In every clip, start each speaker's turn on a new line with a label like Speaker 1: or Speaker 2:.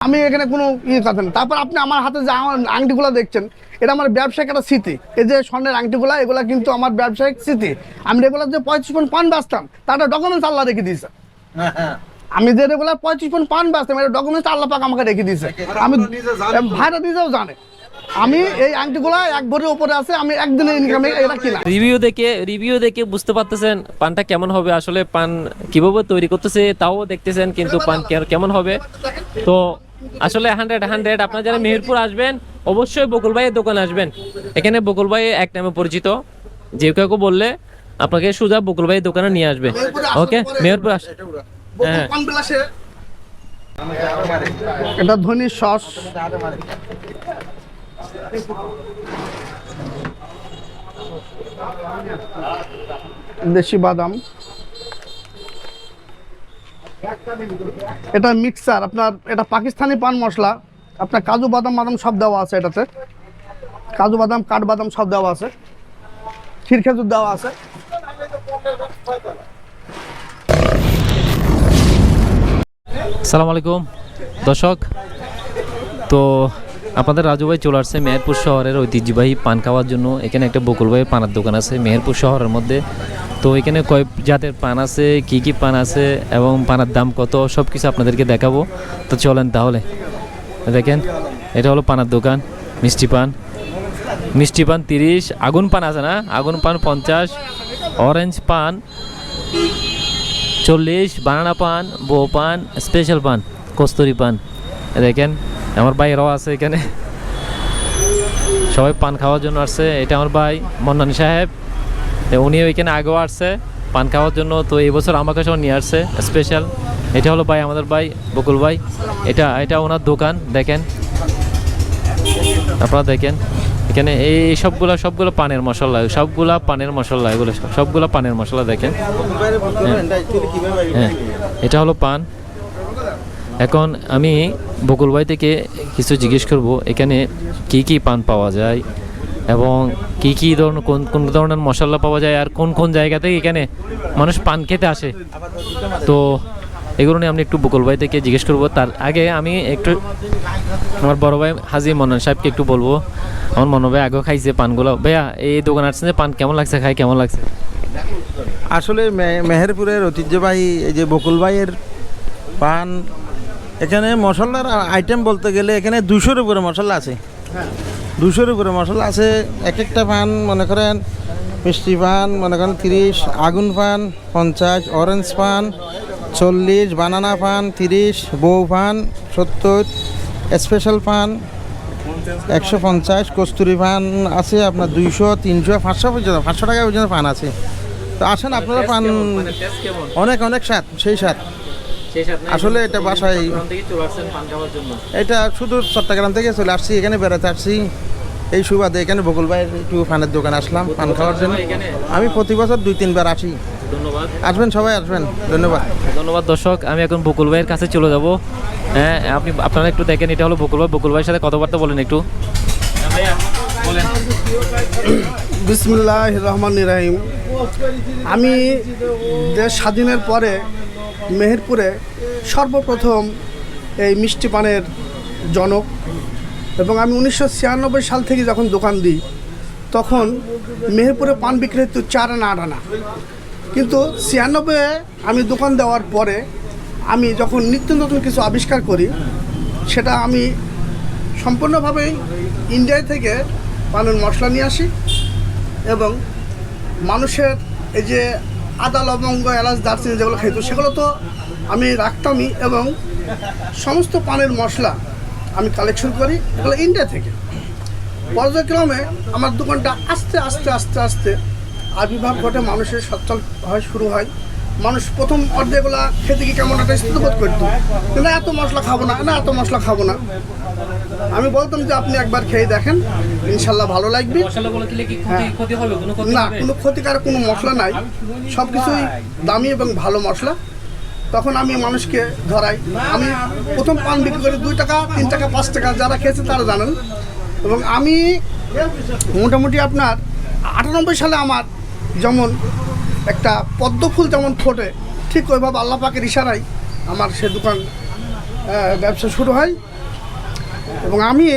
Speaker 1: আমি এখানে কোনো ইয়ে কথা না। তারপর আপনি আমার হাতে যে আমার আংটিগুলো দেখছেন এটা আমার ব্যবসায়িক একটা স্মৃতি। এই যে স্বর্ণের আংটিগুলো এগুলো কিন্তু আমার ব্যবসায়িক স্মৃতি। আমি রেগুলার যে পঁয়ত্রিশ পন পান বেচতাম তার ডকুমেন্টস আল্লাহ রেখে দিয়েছে। আমি যে রেগুলার পঁয়ত্রিশ পন পান বেচতাম এটা ডকুমেন্টস আল্লাহ পাক আমাকে রেখে দিয়েছে। আমি ভাইরা নিজেও জানে। আমি এই আংটিগুলো এক ভরির উপরে আছে আমি একদিনের ইনকামে এটা কিনা।
Speaker 2: রিভিউ দেখে রিভিউ দেখে বুঝতে পারতেছেন পানটা কেমন হবে। আসলে পান কীভাবে তৈরি করতেছে তাও দেখতেছেন কিন্তু পান কে- কেমন হবে। তো আসলে হান্ড্রেড হান্ড্রেড আপনারা যারা মেহেরপুর আসবেন অবশ্যই বকুল ভাইয়ের দোকানে আসবেন। এখানে বকুল ভাই এক নামে পরিচিত। যে কাউকে বললে আপনাকে সোজা বকুল ভাইয়ের দোকানে নিয়ে আসবে। ওকে মেহেরপুর আস হ্যাঁ।
Speaker 1: এটা ধনী সস। দেশি বাদাম। এটা মিক্সার, আপনার এটা পাকিস্তানি পান মশলা, আপনার কাজু বাদাম বাদাম সব দেওয়া আছে এটাতে। কাজু বাদাম, কাঠ বাদাম সব দেওয়া আছে। ক্ষীর খেজুর দেওয়া আছে।
Speaker 2: সালাম আলাইকুম। দর্শক, তো আপনাদের রাজু ভাই চলে আসছে মেহেরপুর শহরের ঐতিহ্যবাহী পান খাওয়ার জন্য। এখানে একটা বকুল ভাইয়ের পানের দোকান আছে মেহেরপুর শহরের মধ্যে। তো এখানে কয় জাতের পান আছে, কি কি পান আছে এবং পানের দাম কত সব কিছু আপনাদেরকে দেখাবো। তো চলেন তাহলে। দেখেন, এটা হলো পানের দোকান, মিষ্টি পান। মিষ্টি পান তিরিশ, আগুন পান আছে না? আগুন পান পঞ্চাশ, অরেঞ্জ পান চল্লিশ, বানানা পান বো পান স্পেশাল পান, কস্তুরি পান। দেখেন, আমার ভাই ভাইয়েরাও আছে এখানে। সবাই পান খাওয়ার জন্য আসছে। এটা আমার ভাই, মন্নানি সাহেব। তো ওইখানে আগেও আসছে, পান খাওয়ার জন্য, তো এই বছর আমাকে সব নিয়ে আসছে স্পেশাল এটা হলো ভাই, আমাদের ভাই, বকুল ভাই। এটা এটা ওনার দোকান, দেখেন। আপনারা দেখেন। এখানে এই সবগুলা, সবগুলো পানের মশলা, সবগুলা পানের মশলা, এগুলো সব- সবগুলা পানের মশলা দেখেন। হ্যাঁ এটা হলো পান। এখন আমি বকুল ভাই থেকে কিছু জিজ্ঞেস করব, এখানে কি কি পান পাওয়া যায়? এবং কি কি ধরনের কোন কোন ধরনের মশলা পাওয়া যায় আর কোন কোন জায়গা থেকে এখানে মানুষ পান খেতে আসে। তো এগুলো নিয়ে আমি একটু বকুল ভাই থেকে জিজ্ঞেস করব। তার আগে আমি একটু আমার বড় ভাই হাজি মন্নান সাহেবকে একটু বলব। আমার মনে ভাই আগেও খাইছে পানগুলো। ভাইয়া, এই দোকান আসছে যে পান কেমন লাগছে? খাই কেমন লাগছে?
Speaker 3: আসলে মেহেরপুরের ঐতিহ্যবাহী এই যে বকুল ভাইয়ের পান, এখানে মশলার আইটেম বলতে গেলে এখানে দুশোর উপরে মশলা আছে। দুশোর উপরে মশলা আছে। এক একটা পান মনে করেন মিষ্টি পান মনে করেন তিরিশ আগুন পান পঞ্চাশ অরেঞ্জ পান চল্লিশ বানানা পান তিরিশ বউ পান সত্তর স্পেশাল পান একশো পঞ্চাশ কস্তুরি পান আছে আপনার দুইশো তিনশো পাঁচশো পর্যন্ত পাঁচশো টাকা পর্যন্ত পান আছে। তো আসেন আপনারা পান অনেক অনেক স্বাদ সেই স্বাদ। আসলে এটা বাসায় এটা শুধু চট্টগ্রাম থেকে চলে আসছি এখানে বেড়াতে আসছি। এই সুবাদে এখানে বকুল ভাইয়ের একটু পানের দোকানে আসলাম পান খাওয়ার জন্য। আমি প্রতি বছর দুই তিনবার আসি।
Speaker 2: ধন্যবাদ।
Speaker 3: আসবেন সবাই আসবেন। ধন্যবাদ।
Speaker 2: ধন্যবাদ দর্শক আমি এখন বকুল ভাইয়ের কাছে চলে যাব। হ্যাঁ আপনি আপনারা একটু দেখেন এটা হলো বকুল ভাই। বকুল ভাইয়ের সাথে কথাবার্তা বলেন একটু।
Speaker 1: বিসমুল্লাহ রহমান রাহিম। আমি দেশ স্বাধীনের পরে মেহেরপুরে সর্বপ্রথম এই মিষ্টি পানের জনক। এবং আমি উনিশশো ছিয়ানব্বই সাল থেকে যখন দোকান দিই, তখন মেহেরপুরে পান বিক্রি হতো চার আনা, আট আনা। কিন্তু ছিয়ানব্বই আমি দোকান দেওয়ার পরে আমি যখন নিত্য নতুন কিছু আবিষ্কার করি, সেটা আমি সম্পূর্ণভাবেই ইন্ডিয়া থেকে পানের মশলা নিয়ে আসি এবং মানুষের এই যে আদা লবঙ্গ এলাচ, দারচিনি যেগুলো খাইত, সেগুলো তো আমি রাখতামই এবং সমস্ত পানের মশলা আমি কালেকশন করি এগুলো ইন্ডিয়া থেকে। পর্যায়ক্রমে আমার দোকানটা আস্তে আস্তে আস্তে আস্তে আবির্ভাব ঘটে, মানুষের সচ্ছল হয়, শুরু হয়। মানুষ প্রথম অর্ধেকগুলা খেতে কি কেমন একটা স্থিতবোধ করতো। না এত মশলা খাব না না এত মশলা খাব না। আমি বলতাম যে আপনি একবার খেয়ে দেখেন ইনশাল্লাহ ভালো লাগবে।
Speaker 2: ক্ষতি
Speaker 1: না কোনো ক্ষতিকারক কোনো মশলা নাই। সব কিছুই দামি এবং ভালো মশলা। তখন আমি মানুষকে ধরাই। আমি প্রথম পান বিক্রি করি দুই টাকা তিন টাকা পাঁচ টাকা যারা খেয়েছে তারা জানেন। এবং আমি মোটামুটি আপনার আটানব্বই সালে আমার যেমন একটা পদ্ম ফুল যেমন ফোটে, ঠিক ওইভাবে আল্লাহ পাকের ইশারায় আমার সে দোকান ব্যবসা শুরু হয়। এবং আমি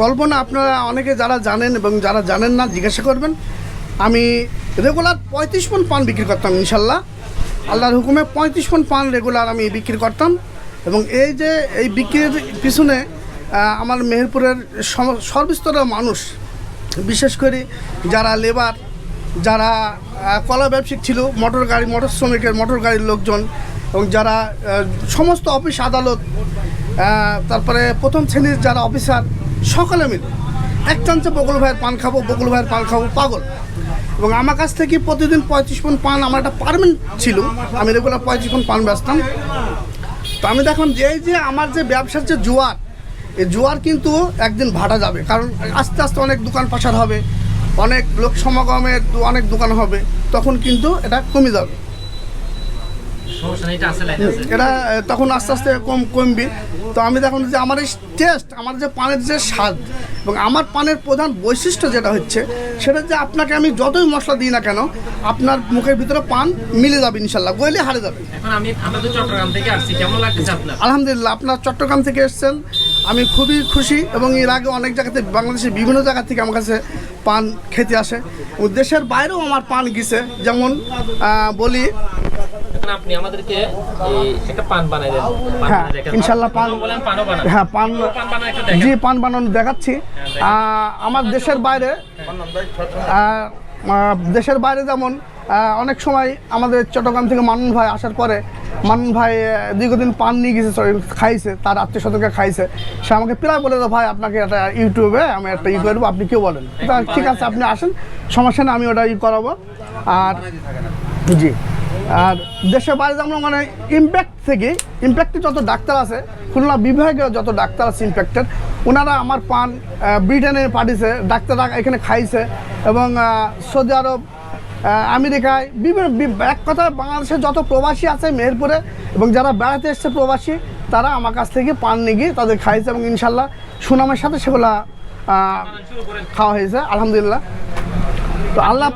Speaker 1: গল্প না আপনারা অনেকে যারা জানেন এবং যারা জানেন না, জিজ্ঞাসা করবেন। আমি রেগুলার পঁয়ত্রিশ পন পান বিক্রি করতাম, ইনশাল্লাহ। আল্লাহর হুকুমে পঁয়ত্রিশ পন পান রেগুলার আমি বিক্রি করতাম। এবং এই যে এই বিক্রির পিছনে আমার মেহেরপুরের সর্বস্তরের মানুষ, বিশেষ করে যারা লেবার যারা কলা ব্যবসায়িক ছিল, মোটর গাড়ি, মোটর শ্রমিকের, মোটর গাড়ির লোকজন এবং যারা সমস্ত অফিস আদালত তারপরে প্রথম শ্রেণির যারা অফিসার, সকলে মিলে এক চান্সে বকুল ভাইয়ের পান খাব, বকুল ভাইয়ের পান খাব, পাগল। এবং আমার কাছ থেকে প্রতিদিন পঁয়ত্রিশ পন পান, আমার একটা পারমেন্ট ছিল, আমি রেগুলার পঁয়ত্রিশ পন পান বেচতাম। তো আমি দেখলাম যে, এই যে আমার যে ব্যবসার যে জোয়ার, এই জোয়ার কিন্তু একদিন ভাটা যাবে, কারণ আস্তে আস্তে অনেক দোকান পাশার হবে অনেক লোক সমাগমের অনেক দোকান হবে তখন কিন্তু এটা কমে যাবে।
Speaker 2: এটা
Speaker 1: তখন আস্তে আস্তে কম কমবে। তো আমি দেখুন যে আমার এই টেস্ট আমার যে পানের যে স্বাদ এবং আমার পানের প্রধান বৈশিষ্ট্য যেটা হচ্ছে সেটা যে আপনাকে আমি যতই মশলা দিই না কেন আপনার মুখের ভিতরে পান মিলে যাবে ইনশাল্লাহ গইলে হারে যাবে।
Speaker 2: এখন আমি আমরা তো চট্টগ্রাম থেকে আসছি কেমন লাগতেছে আপনার?
Speaker 1: আলহামদুলিল্লাহ আপনার চট্টগ্রাম থেকে এসেছেন আমি খুবই খুশি এবং এর আগে অনেক জায়গাতে বাংলাদেশের বিভিন্ন জায়গা থেকে আমার কাছে পান খেতে আসে দেশের বাইরেও আমার পান গেছে। যেমন বলি
Speaker 2: আপনি আমাদেরকে একটা পান বানাই দেন।
Speaker 1: হ্যাঁ, ইনশাল্লাহ পান- হ্যাঁ পান জি পান বানানো দেখাচ্ছি। আমার দেশের বাইরে দেশের বাইরে যেমন অনেক সময় আমাদের চট্টগ্রাম থেকে মান্নন ভাই আসার পরে মান্নন ভাই দীর্ঘদিন পান নিয়ে গেছে খাইছে, তার আত্মীয় স্বজনকে খাইছে। সে আমাকে প্রায় বলে দেয় ভাই, আপনাকে একটা ইউটিউবে আমি একটা ই করব, আপনি কেউ বলেন। ঠিক আছে, আপনি আসেন, সমস্যা নেই, আমি ওটা ই করাবো। আর জি, আর দেশের বাইরে যেমন মানে ইম্প্যাক্ট থেকে ইম্প্যাক্টে যত ডাক্তার আছে, খুলনা বিভাগে যত ডাক্তার আছে ইম্প্যাক্টের ওনারা আমার পান ব্রিটেনে পাঠিয়েছে, ডাক্তাররা এখানে খাইছে এবং সৌদি আরব আমেরিকায় বিভিন্ন এক কথায় বাংলাদেশের যত প্রবাসী আছে মেহেরপুরে এবং যারা বেড়াতে এসছে প্রবাসী তারা আমার কাছ থেকে পান নিয়ে গিয়ে তাদের খাইছে এবং ইনশাল্লাহ সুনামের সাথে সেগুলা খাওয়া হয়েছে আলহামদুলিল্লাহ। তো আল্লাহ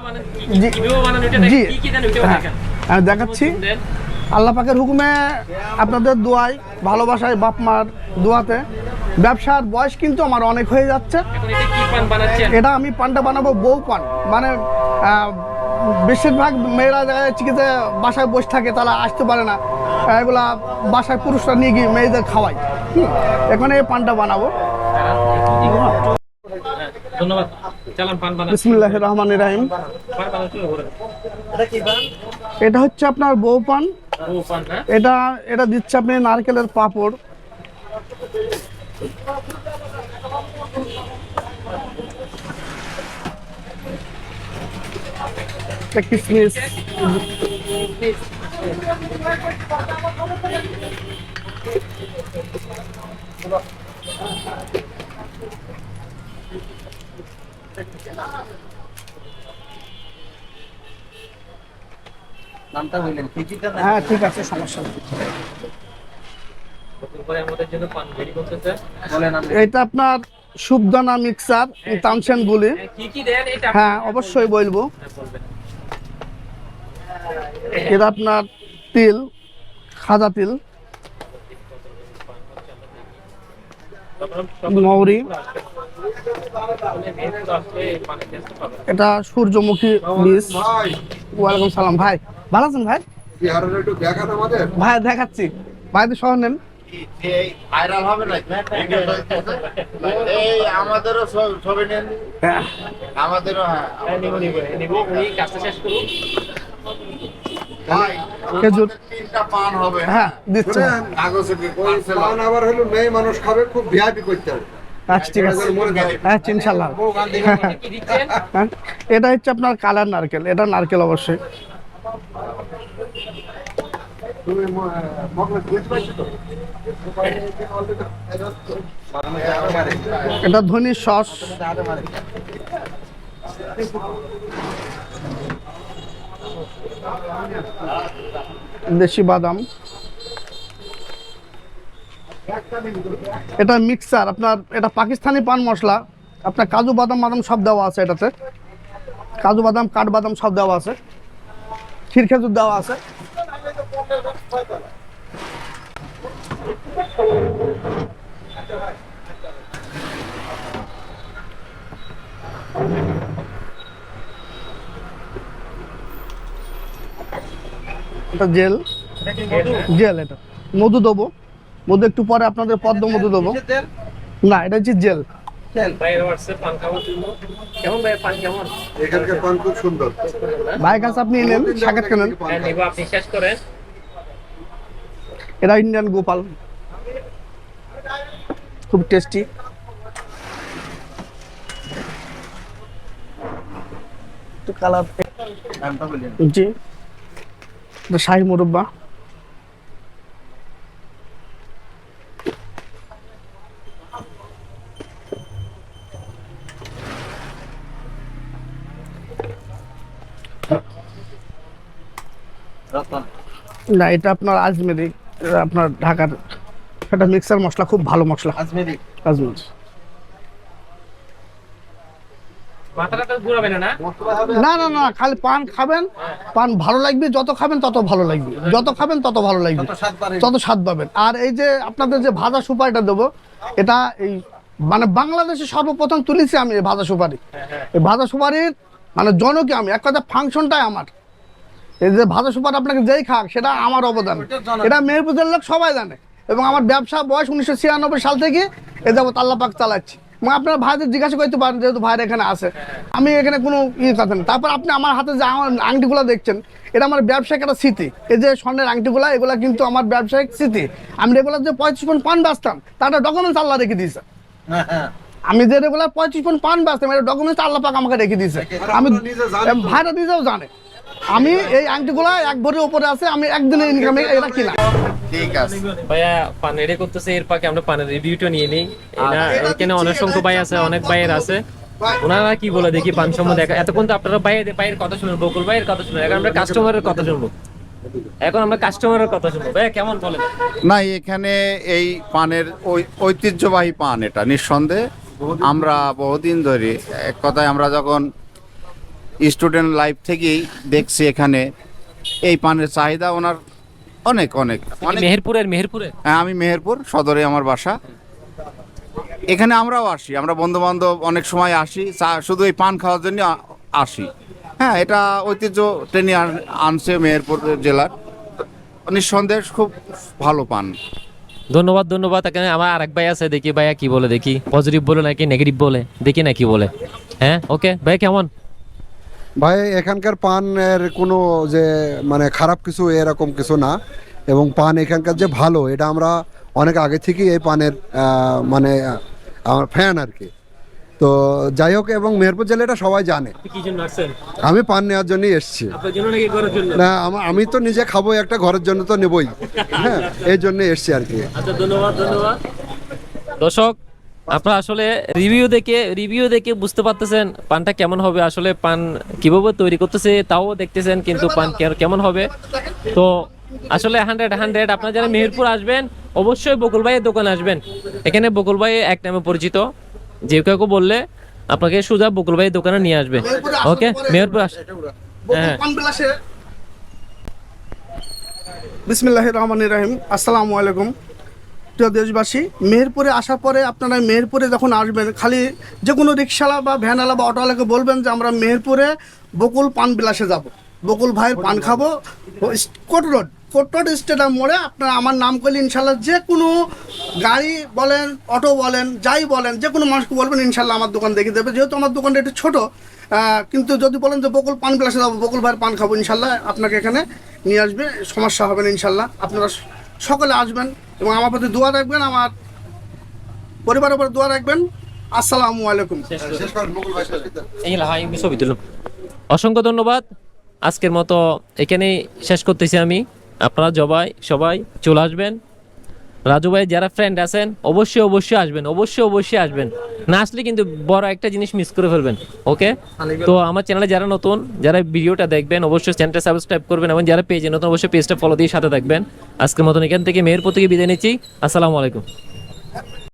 Speaker 1: জি হ্যাঁ, আমি দেখাচ্ছি। আল্লাহ পাকের হুকুমে আপনাদের দোয়ায় ভালোবাসায় বাপ মার দোয়াতে। ব্যবসার বয়স কিন্তু আমার অনেক হয়ে যাচ্ছে।
Speaker 2: এটা
Speaker 1: আমি পানটা বানাবো বউ পান। মানে বেশিরভাগ মেয়েরা চিকিৎসা বাসায় বসে থাকে তারা আসতে পারে না। এগুলা বাসায় পুরুষরা নিয়ে গিয়ে মেয়েদের খাওয়াই এখানে এই পানটা বানাবো।
Speaker 2: ধন্যবাদ। চালান পান বানান।
Speaker 1: বিসমুল্লাহ রহমান রাহিম। এটা হচ্ছে আপনার বউ পান
Speaker 2: হ্যাঁ?
Speaker 1: এটা এটা দিচ্ছে আপনি নারকেলের পাপড়। এটা কিসমিস হ্যাঁ ঠিক আছে সমস্যা নেই। এটা আপনার মিক্সার
Speaker 2: কি দেন এটা?
Speaker 1: হ্যাঁ অবশ্যই বলব।
Speaker 2: বলবেন।
Speaker 1: এটা আপনার তিল খাজা তিল মৌরি। এটা সূর্যমুখী বীজ। ওয়ালাইকুম সালাম। ভাই ভালো আছেন ভাই?
Speaker 4: বিহারের একটু দেখান আমাদের
Speaker 1: ভাই দেখাচ্ছি ভাই তো সহ নেন।
Speaker 4: ভাইরাল হবে না এই আমাদেরও ছবি নেন
Speaker 1: হ্যাঁ,
Speaker 4: আমাদেরও হ্যাঁ ভাই
Speaker 1: খেজুর।
Speaker 4: পান হবে
Speaker 1: হ্যাঁ? দিচ্ছে।
Speaker 5: পান আবার হলো মেয়ে মানুষ খাবে খুব ভিআইপি করতে হবে।
Speaker 1: আচ্ছা ঠিক আছে। হ্যাঁ ইনশাল্লাহ। হ্যাঁ, এটা হচ্ছে আপনার কালার নারকেল এটা নারকেল অবশ্যই। এটা ধনির সস। দেশি বাদাম। এটা মিক্সার, আপনার এটা পাকিস্তানি পান মশলা। আপনার কাজু বাদাম বাদাম সব দেওয়া আছে এটাতে। কাজু বাদাম কাঠবাদাম সব দেওয়া আছে। ক্ষীর খেজুর দেওয়া আছে। এটা জেল। জেল এটা। মধু দেবো। মধু একটু পরে আপনাদের পদ্ম মধু দেবো। না এটা হচ্ছে জেল।
Speaker 5: এখানকার পান খুব সুন্দর।
Speaker 1: ভাইয়ের কাছে আপনি সাকেত কেনেন।
Speaker 2: করেন।
Speaker 1: এটা ইন্ডিয়ান গোপাল। খুব টেস্টি। একটু কালার জি। শাহি মুরব্বা। না এটা আপনার আজমেরি আপনার ঢাকার এটা মিক্সার মশলা খুব ভালো মশলা।
Speaker 3: আজমেরি।
Speaker 1: আজমেরি।
Speaker 2: না না?
Speaker 1: না না না খালি পান খাবেন পান ভালো লাগবে যত খাবেন তত ভালো লাগবে। যত খাবেন তত ভালো লাগবে।
Speaker 3: স্বাদ
Speaker 1: তত স্বাদ পাবেন। আর এই যে আপনাদের যে ভাজা সুপারিটা দেবো এটা এই মানে বাংলাদেশে সর্বপ্রথম তুলেছি আমি এই ভাজা সুপারি। এই ভাজা সুপারির মানে জনকে আমি এক কথা ফাংশনটাই আমার। এই যে ভাজা সুপারি আপনাকে যেই খাক সেটা আমার অবদান। এটা মেহেরপুরের লোক সবাই জানে। এবং আমার ব্যবসা বয়স উনিশশো ছিয়ানব্বই সাল থেকে এ যাবত আল্লাহ পাক চালাচ্ছি। আপনারা ভাইদের জিজ্ঞাসা করতে পারেন যেহেতু ভাইয়ের এখানে আছে। আমি এখানে কোনো ইয়ে কথা নেই তারপর আপনি আমার হাতে যে আমার আংটিগুলো দেখছেন এটা আমার ব্যবসায়িক একটা স্মৃতি। এই যে স্বর্ণের আংটিগুলো এগুলো কিন্তু আমার ব্যবসায়িক স্মৃতি। আমি রেগুলার যে পঁয়ত্রিশ পয়েন্ট পান বেচতাম তার ডকুমেন্টস আল্লাহ রেখে দিয়েছে। আমি যে রেগুলার পঁয়ত্রিশ পয়েন্ট পান বেচতাম এটা ডকুমেন্টস আল্লাহ পাক আমাকে রেখে দিয়েছে। আমি? ভাইরা নিজেও জানে। আমি এই আংটিগুলো এক ভরির উপরে আছে আমি একদিনের ইনকামে এটা কিনা।
Speaker 4: ঠিক আছে।
Speaker 2: ভাইয়া পান রেডি করতেছে এর পাকে আমরা পানের রিভিউটা নিয়ে নিই। এরা এখানে অনেক সংখ্যক ভাই আছে অনেক ভাইয়ের আছে। ওনারা কি বলে দেখি পান সম্বন্ধে দেখা এতক্ষণ তো আপনারা ভাইয়ের ভাইয়ের কথা শুনুন বকুল ভাইয়ের কথা শুনুন এখন আমরা কাস্টমারের কথা শুনব। এখন আমরা কাস্টমারের কথা শুনব। ভাইয়া কেমন বলেন?
Speaker 4: না এখানে এই পানের ওই ঐতিহ্যবাহী পান এটা নিঃসন্দেহে। আমরা বহুদিন ধরে এক কথায় আমরা যখন স্টুডেন্ট লাইফ থেকেই দেখছি এখানে। এই পানের চাহিদা ওনার অনেক অনেক। অনেক
Speaker 2: মেহেরপুরের মেহেরপুরে?
Speaker 4: হ্যাঁ আমি মেহেরপুর সদরে আমার বাসা। এখানে আমরাও আসি আমরা বন্ধু বান্ধব অনেক সময় আসি শুধু এই পান খাওয়ার জন্য আসি। হ্যাঁ এটা ঐতিহ্য টেনে আন- আনছে মেহেরপুর জেলার। নিঃসন্দেহে খুব ভালো পান।
Speaker 2: ধন্যবাদ ধন্যবাদ। এখানে আমার আরেক ভাই আছে দেখি ভাইয়া কি বলে দেখি। পজিটিভ বলে নাকি নেগেটিভ বলে? দেখি না কি বলে। হ্যাঁ ওকে ভাই কেমন?
Speaker 5: ভাই এখানকার পানের কোনো যে মানে খারাপ কিছু এরকম কিছু না। এবং পান এখানকার যে ভালো এটা আমরা অনেক আগে থেকেই এই পানের মানে আমার ফ্যান আর কি। তো যাই হোক এবং মেহেরপুর জেলা এটা সবাই জানে। আমি পান নেওয়ার জন্যই এসেছি।
Speaker 2: জন্য জন্য?
Speaker 5: না আমি তো নিজে খাব একটা ঘরের জন্য তো নেবই। হ্যাঁ এই জন্য এসছি আর কি।
Speaker 2: আচ্ছা ধন্যবাদ ধন্যবাদ। দর্শক আপনারা আসলে রিভিউ দেখে রিভিউ দেখে বুঝতে পারতেছেন পানটা কেমন হবে। আসলে পান কীভাবে তৈরি করতেছে তাও দেখতেছেন কিন্তু পান কেমন হবে? তো আসলে হান্ড্রেড হান্ড্রেড আপনারা যারা মেহেরপুর আসবেন অবশ্যই বকুল ভাইয়ের দোকানে আসবেন। এখানে বকুল ভাই এক নামে পরিচিত। যে কাউকে বললে আপনাকে সোজা বকুল ভাইয়ের দোকানে নিয়ে আসবে। ওকে মেহেরপুর আস হ্যাঁ।
Speaker 1: পান বিলাসে বিসমিল্লাহ রহমান রাহিম। আসসালামু আলাইকুম। প্রিয় দেশবাসী, মেহেরপুরে আসার পরে আপনারা মেহেরপুরে যখন আসবেন, খালি যে কোনো রিক্সাওয়ালা বা ভ্যানওয়ালা বা অটোওয়ালাকে বলবেন যে আমরা মেহেরপুরে বকুল পান বিলাসে যাব। বকুল ভাইয়ের পান খাব। Court road court road stadium মোড়ে আপনারা আমার নাম করলে ইনশাল্লাহ যে কোনো গাড়ি বলেন, অটো বলেন, যাই বলেন, যে কোনো মানুষকে বলবেন ইনশাল্লাহ আমার দোকান দেখে দেবে। যেহেতু আমার দোকানটা একটু ছোটো কিন্তু যদি বলেন যে বকুল পান বিলাসে যাব, বকুল ভাইয়ের পান খাব, ইনশাল্লাহ আপনাকে এখানে নিয়ে আসবে, সমস্যা হবে না ইনশাল্লাহ। আপনারা সকলে আসবেন এবং আমার প্রতি দোয়া রাখবেন, আমার পরিবারের উপর দোয়া রাখবেন। আসসালামু আলাইকুম।
Speaker 2: তুললাম অসংখ্য ধন্যবাদ। আজকের মতো এখানেই শেষ করতেছি আমি। আপনারা জবাই সবাই চলে আসবেন। রাজু ভাই যারা ফ্রেন্ড আছেন অবশ্যই অবশ্যই আসবেন অবশ্যই অবশ্যই আসবেন। না আসলে কিন্তু বড় একটা জিনিস মিস করে ফেলবেন ওকে তো আমার চ্যানেলে যারা নতুন যারা ভিডিওটা দেখবেন অবশ্যই চ্যানেলটা সাবস্ক্রাইব করবেন এবং যারা পেজে নতুন অবশ্যই পেজটা ফলো দিয়ে সাথে থাকবেন। আজকের মতন এখান থেকে মেয়ের প্রতি বিদায় নিচ্ছি। আসসালামু আলাইকুম।